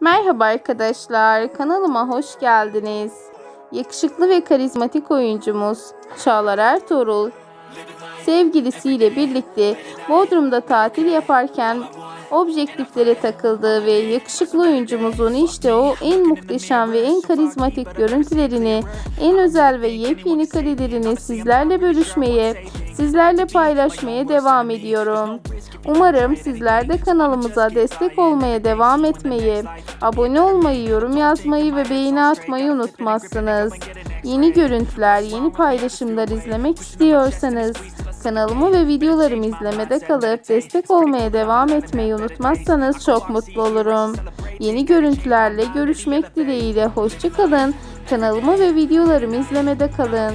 Merhaba arkadaşlar, kanalıma hoş geldiniz. Yakışıklı ve karizmatik oyuncumuz Çağlar Ertuğrul, sevgilisiyle birlikte Bodrum'da tatil yaparken objektiflere takıldığı ve yakışıklı oyuncumuzun işte o en muhteşem ve en karizmatik görüntülerini, en özel ve yepyeni karelerini sizlerle bölüşmeye, sizlerle paylaşmaya devam ediyorum. Umarım sizler de kanalımıza destek olmaya devam etmeyi, abone olmayı, yorum yazmayı ve beğeni atmayı unutmazsınız. Yeni görüntüler, yeni paylaşımlar izlemek istiyorsanız kanalımı ve videolarımı izlemede kalıp destek olmaya devam etmeyi unutmazsanız çok mutlu olurum. Yeni görüntülerle görüşmek dileğiyle hoşçakalın. Kanalımı ve videolarımı izlemede kalın.